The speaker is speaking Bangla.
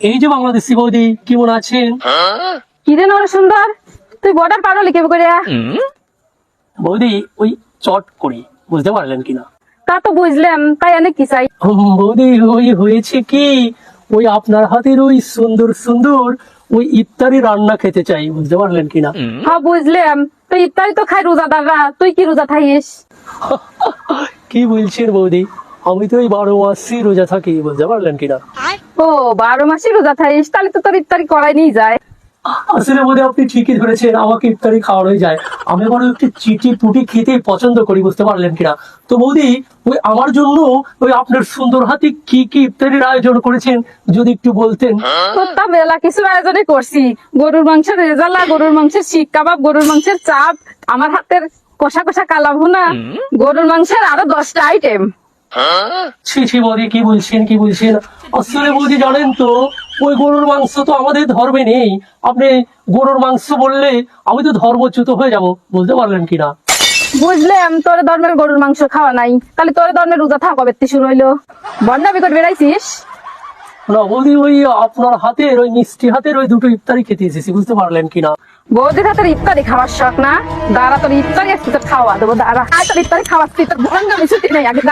এই যে বাংলাদেশি বৌদি কেমন আছেন কি রে নর সুন্দর? তুই বর্ডার পার করে বৌদি ওই চট করি বুঝতে পারলেন কিনা? তা তো বুঝলাম তাই অনেক কি চাই? বৌদি ওই হয়েছে কি? ওই আপনার হাতের ওই সুন্দর সুন্দর ওই ইফতারি রান্না খেতে চাই বুঝতে পারলেন কিনা? হ্যাঁ বুঝলাম। তুই ইফতারি তো খাই রোজাদাররা। তুই কি রোজা থাইস কি বলছেন বৌদি? আমি তো ওই বারো মাসই রোজা থাকি বুঝতে পারলেন কিনা? ও বারো মাসই রোজা থাইস তাহলে তো তোর ইফতারি করাই নিয়ে যায়। আসলে বোধহয় আপনি ঠিকই ধরেছেন আমাকে ইফতারি খাওয়ানোই যায়। আমি আবার একটু চিটি পুটি খেতে পছন্দ করি বুঝতে পারলেন কিনা? তো বৌদি ওই আমার জন্য ওই আপনার সুন্দর হাতে কি কি ইফতারির আয়োজন করেছেন যদি একটু বলতেন। তা মেলা কিছু আয়োজনে করছি। গরুর মাংসের রেজালা গরুর মাংসের শিক কাবাব গরুর মাংসের চাপ আমার হাতের কষা কষা কালা ভুনা গরুর মাংসের আরও দশটা আইটেম ছি ছি বৌদি কি বলছেন কি বলছেন? আসলে বৌদি জানেন তো ওই গরুর মাংস তো আমাদের ধর্মে নেই। আপনি গরুর মাংস বললে আমি তো ধর্মচ্যুত হয়ে যাব। বুঝতে পারলেন কিনা? বুঝলাম তোর ধর্মের গরুর মাংস খাওয়া নাই। তাহলে তোর ধর্মের রোজা থাকা কবে শুরু হইল? বন্ডামি করে বেড়াইছিস? না বৌদি ওই আপনার হাতের ওই মিষ্টি হাতের ওই দুটো ইফতারি খেতে এসেছি বুঝতে পারলেন কিনা? বৌদির হাতের ইফতারি খাওয়ার শখ না? দাঁড়া তোর ইফতারি খাওয়া দেবো দাঁড়া। তোর ইফতারি খাওয়াচ্ছি তোর ভঙ্গামি ছুটি নেই আগে